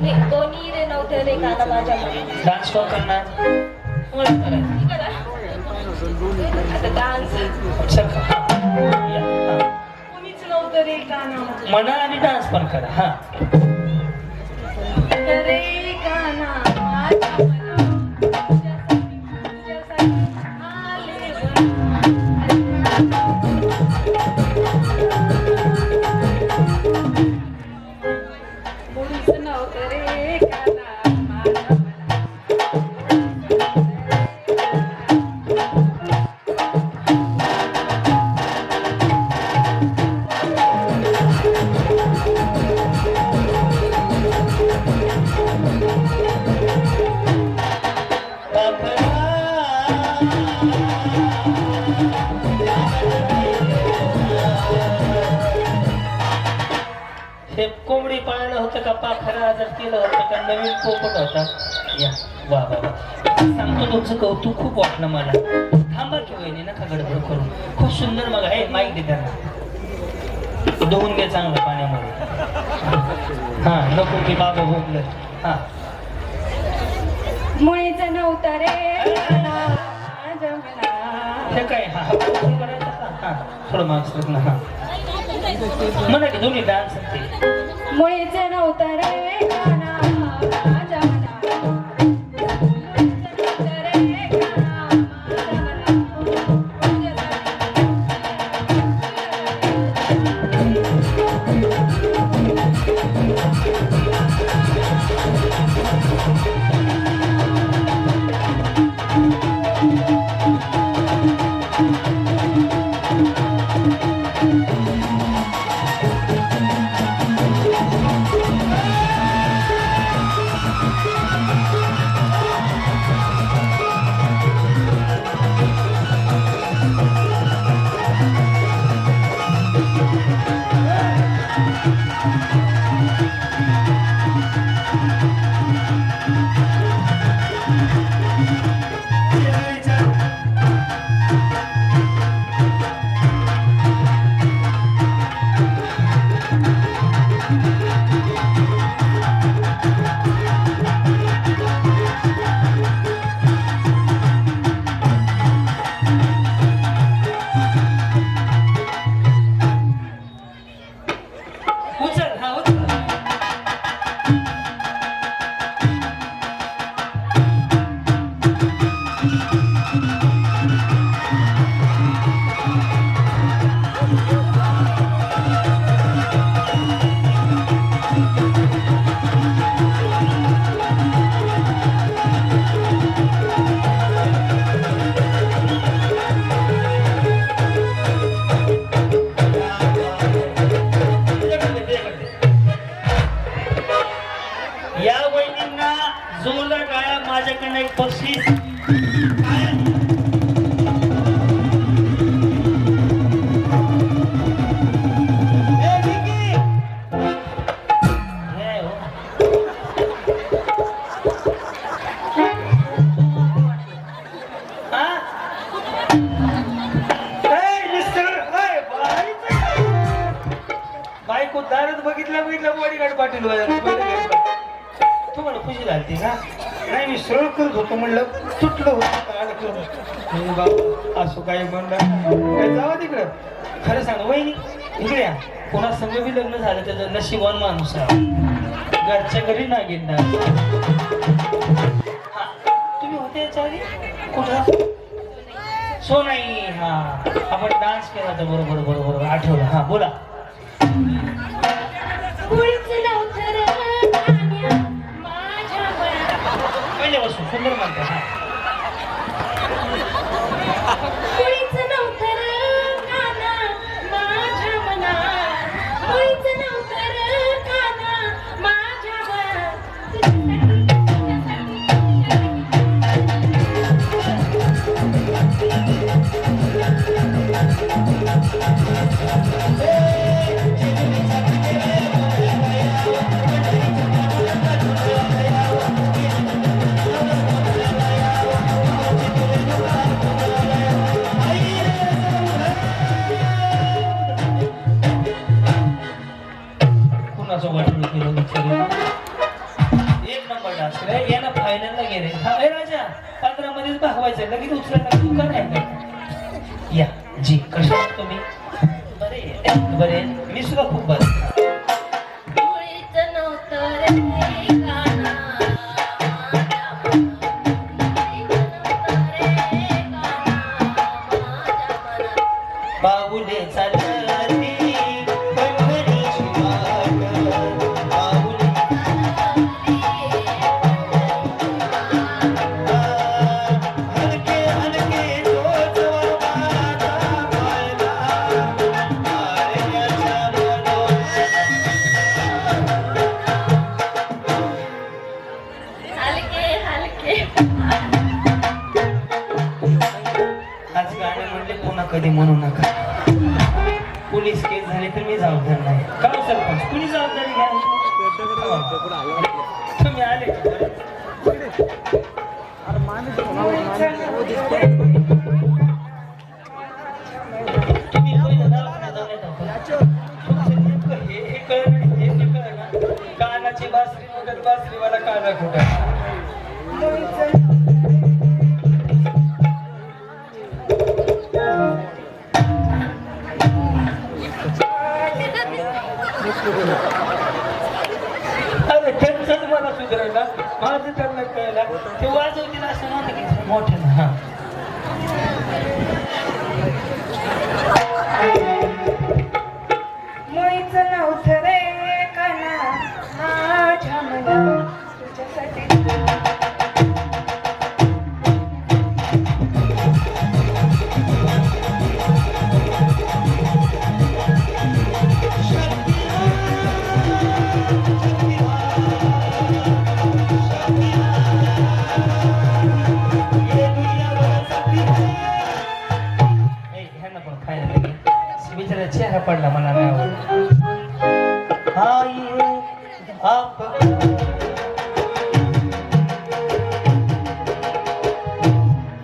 कोणी- रे नव्हतं रे काना माझ्या डान्स कोण करणार. डान्स. कोणीच नव्हतं रे काना म्हणा आणि डान्स पण करा हा. हे कोंबडी पाळलं होतं का? पाखरा आजार केलं होतं का? नवीन पोपट होता. या वा वा वा. सांगतो तुमचं कौतुक खूप वाटलं मला. थांबा की वहिनी नका गडबड करू. खूप सुंदर मग हे माईक दे त्यांना. धुवून घे चांगलं पाण्यामध्ये. हा नको की बाबा भोगलं हा. मुळीच नव्हतं रे. हे काय हा का हा. थोडं हा म्हणा की दोन्ही डान्स ते नव्हतं रे बाबा असं काही म्हणलं काय जावा तिकडं. खरं सांग वहिनी इकडे या. कोणा संग बी लग्न झालं त्याचं नशिबान माणूस आहे. घरच्या घरी ना घेणार हा तुम्ही होते याच्या आधी कुठं? सोनाई हा. आपण डान्स केला होता बरोबर बरोबर आठवलं. हा बोला. पहिल्यापासून सुंदर म्हणतात हा. तुम्ही जबाबदारी घ्यावी तुम्ही आले. कानाची बासरी वगैरे बासरीवाला काना खोटा आज त्यांना कळला. ते वाजवतील असं म्हणत मोठ्यानं हा.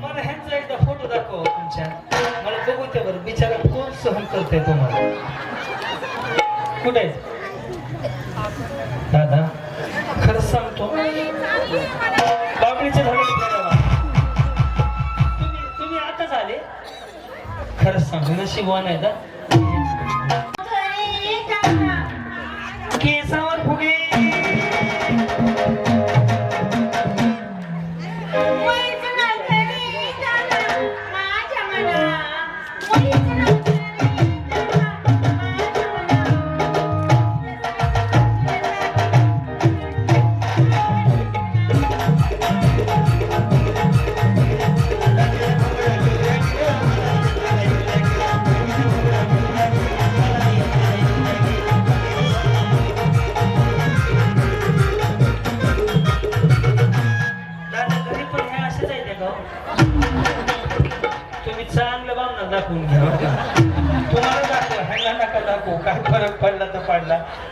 मला ह्यांचा एकदा फोटो दाखवा तुमच्या. मला बघू त्या बरं बिचारा कोण सहन करते तुम्हाला? कुठे दादा खरंच सांगतो. बाबळीचे तुम्ही तुम्ही आताच आले खरंच सांगू नशिबवान आहे का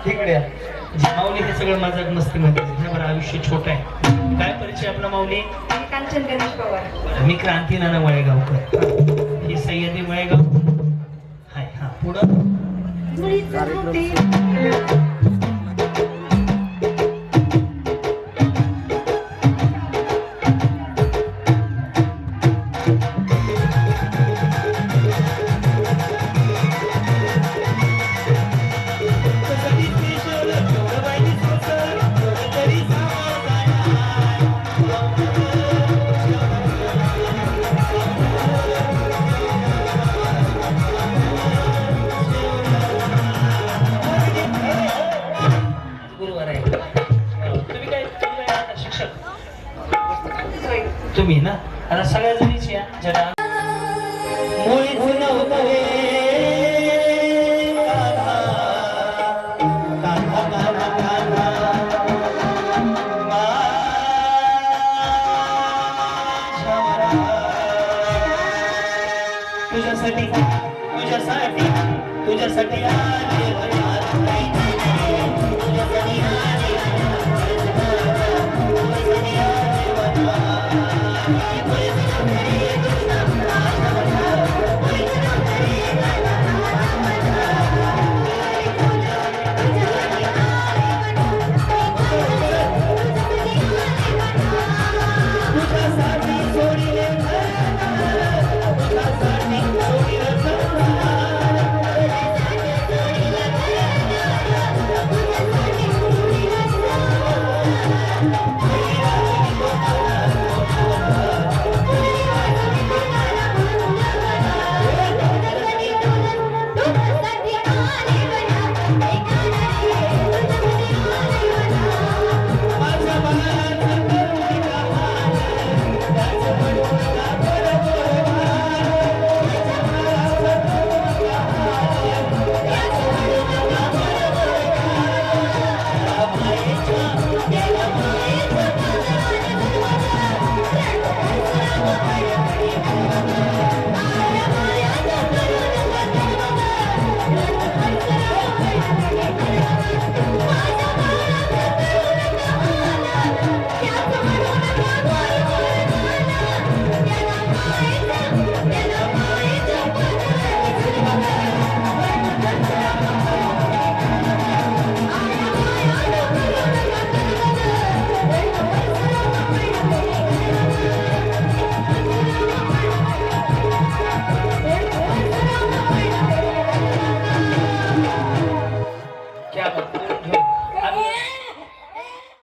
तिकड्या माऊली हे सगळं माझं मस्ती म्हणते बरं आयुष्य छोट आहे. काय परिचय आपला माऊली? कांचन गणेश पवार. मी क्रांती नाना वळेगावकर. हे सह्यादी वळेगाव? हाय हा. पुढं?